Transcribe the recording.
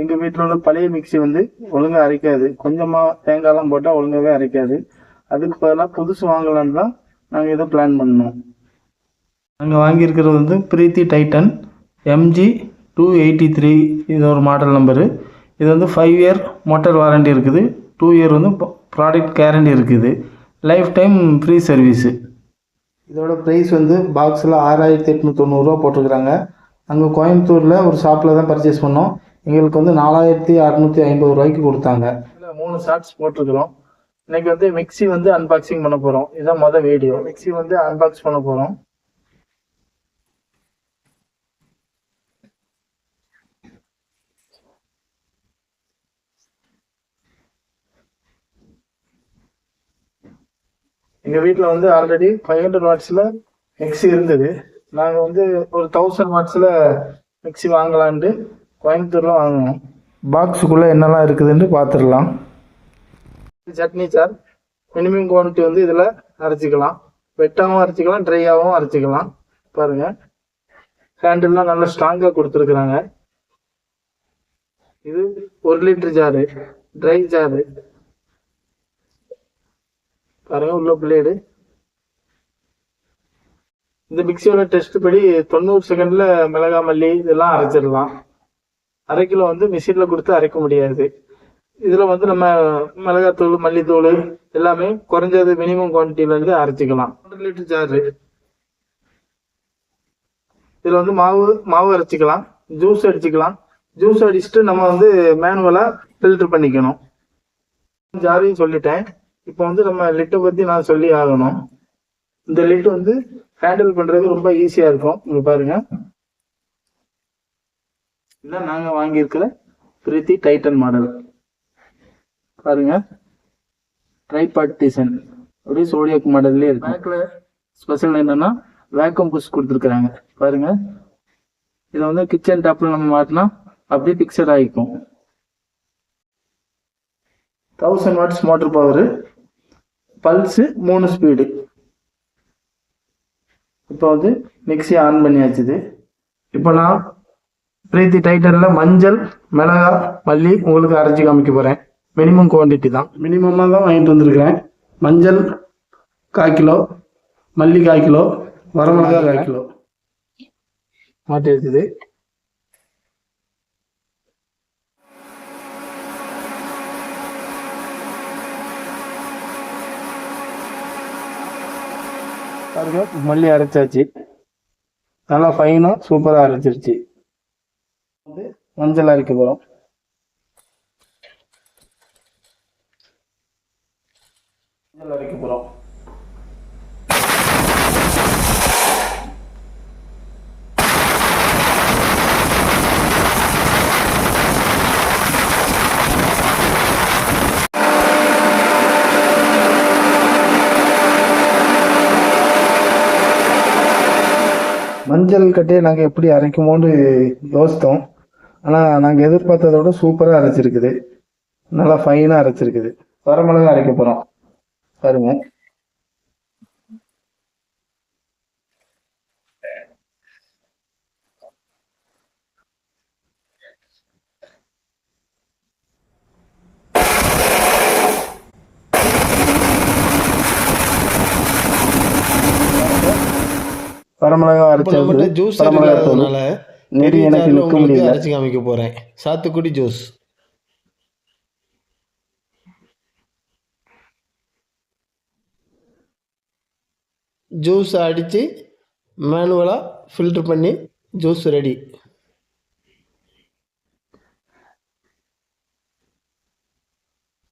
எங்கள் வீட்டில் உள்ள பழைய மிக்ஸி வந்து ஒழுங்காக அரைக்காது. கொஞ்சமாக தேங்காய்லாம் போட்டால் ஒழுங்காகவே அரைக்காது. அதுக்கு பதிலாக புதுசு வாங்கலான்னு தான் நாங்கள் இதை பிளான் பண்ணோம். நாங்கள் வாங்கியிருக்கிறது வந்து Preethi Titan MG two eighty three இது ஒரு மாடல் நம்பரு இது வந்து ஃபைவ் இயர் மோட்டர் வாரண்டி இருக்குது. டூ இயர் வந்து ப்ராடக்ட் கேரண்டி இருக்குது. லைஃப் டைம் ஃப்ரீ சர்வீஸு இதோட ப்ரைஸ் வந்து பாக்ஸில் ஆறாயிரத்தி எட்நூற்றி தொண்ணூறுரூவா போட்டிருக்கிறாங்க. அங்கே கோயம்புத்தூரில் ஒரு ஷாப்பில் தான் பர்ச்சேஸ் பண்ணோம். எங்களுக்கு வந்து நாலாயிரத்தி அறநூற்றி ஐம்பது ரூபாய்க்கு கொடுத்தாங்க. மூணு ஷார்ட்ஸ் போட்டிருக்கிறோம். இன்னைக்கு வந்து மிக்ஸி வந்து அன்பாக்சிங் பண்ண போகிறோம் இதான் மொதல் வீடியோ மிக்ஸி வந்து அன்பாக்ஸ் பண்ண போகிறோம் எங்கள் வீட்டில் வந்து ஆல்ரெடி ஃபைவ் ஹண்ட்ரட் வாட்ஸில் மிக்ஸி இருந்தது. நாங்கள் வந்து ஒரு தௌசண்ட் வாட்ஸில் மிக்ஸி வாங்கலான்ட்டு கோயம்புத்தூரில் வாங்கணும். பாக்ஸுக்குள்ளே என்னெல்லாம் இருக்குதுன்னு பார்த்துடலாம் சட்னி சார் மினிமம் குவான்டிட்டி வந்து இதில் அரைச்சிக்கலாம். வெட்டாகவும் அரைச்சிக்கலாம் ட்ரையாகவும் அரைச்சிக்கலாம். பாருங்கள் ஹேண்டில்லாம் நல்லா ஸ்ட்ராங்காக கொடுத்துருக்குறாங்க. இது ஒரு லிட்டர் ஜாரு ட்ரை ஜாரு பாருங்கள் உள்ள பிளேடு இந்த மிக்சியோட டெஸ்ட் படி தொண்ணூறு செகண்ட்ல மிளகா மல்லி இதெல்லாம் அரைச்சிடலாம். அரை கிலோ வந்து மிஷின்ல கொடுத்து அரைக்க முடியாது. இதுல வந்து நம்ம மிளகாத்தூள் மல்லித்தூள் எல்லாமே குறைஞ்சது மினிமம் குவான்டிட்டில இருந்து அரைச்சிக்கலாம். ஒன்றரை லிட்டர் ஜாரு இதுல வந்து மாவு மாவு அரைச்சிக்கலாம். ஜூஸ் அடிச்சுக்கலாம். ஜூஸ் அடிச்சுட்டு நம்ம வந்து மேனுவலா ஃபில்டர் பண்ணிக்கணும். ஜாரையும் சொல்லிட்டேன். இப்போ வந்து நம்ம லிட்டை பத்தி நான் சொல்லி ஆகணும். இந்த லிட் வந்து ஹேண்டில் பண்றது ரொம்ப ஈஸியா இருக்கும். இங்க பாருங்க. இதான் நாங்க வாங்கியிருக்கிற பிரீத்தி டைட்டன் மாடல். பாருங்க. ட்ரை பார்ட்டிஷன் அப்படியே சோடியாக் மாடல்லே இருக்கு. பேக்ல ஸ்பெஷல் என்னன்னா வேக்கம் புஷ் கொடுத்துருக்குறாங்க. பாருங்க. இதை வந்து கிச்சன் டாப்ல நம்ம மாட்டினா அப்படியே பிக்சர் ஆகிக்கும். Thousand watts motor power pulse மூணு ஸ்பீடு இப்போ வந்து மிக்ஸி ஆன் பண்ணியாச்சுது இப்போ நான் பிரீத்தி டைட்டனில் மஞ்சள் மிளகா மல்லி உங்களுக்கு அரைச்சி காமிக்க போகிறேன் மினிமம் குவான்டிட்டி தான். மினிமமாக தான் வாங்கிட்டு வந்திருக்கிறேன். மஞ்சள் கால் கிலோ மல்லி கால் கிலோ வரமிளகா கால் கிலோ. மாட்டி பாருங்க மல்லி அரைச்சாச்சு. நல்லா ஃபைனாக சூப்பராக அரைச்சிருச்சு. வந்து மஞ்சள் அரைக்க போகிறோம் மஞ்சள் அரைக்க போகிறோம் மஞ்சள் கட்டையை நாங்கள் எப்படி அரைக்குமோன்னு யோசித்தோம். ஆனால் நாங்கள் எதிர்பார்த்ததை விட சூப்பராக அரைச்சிருக்குது. நல்லா ஃபைனாக அரைச்சிருக்குது. வரமிளகா அரைக்க போகிறோம் பாருங்க. வரமிளகா அரைச்சது ஜூஸ் வரமிளகா நெறி பெரிய எனக்கு ஜார்ல நிற்க உங்களுக்கு முடியல. அரைச்சி காமிக்க போறேன். சாத்துக்குடி ஜூஸ். ஜூஸ் அடித்து மேனுவலாக ஃபில்டர் பண்ணி ஜூஸ் ரெடி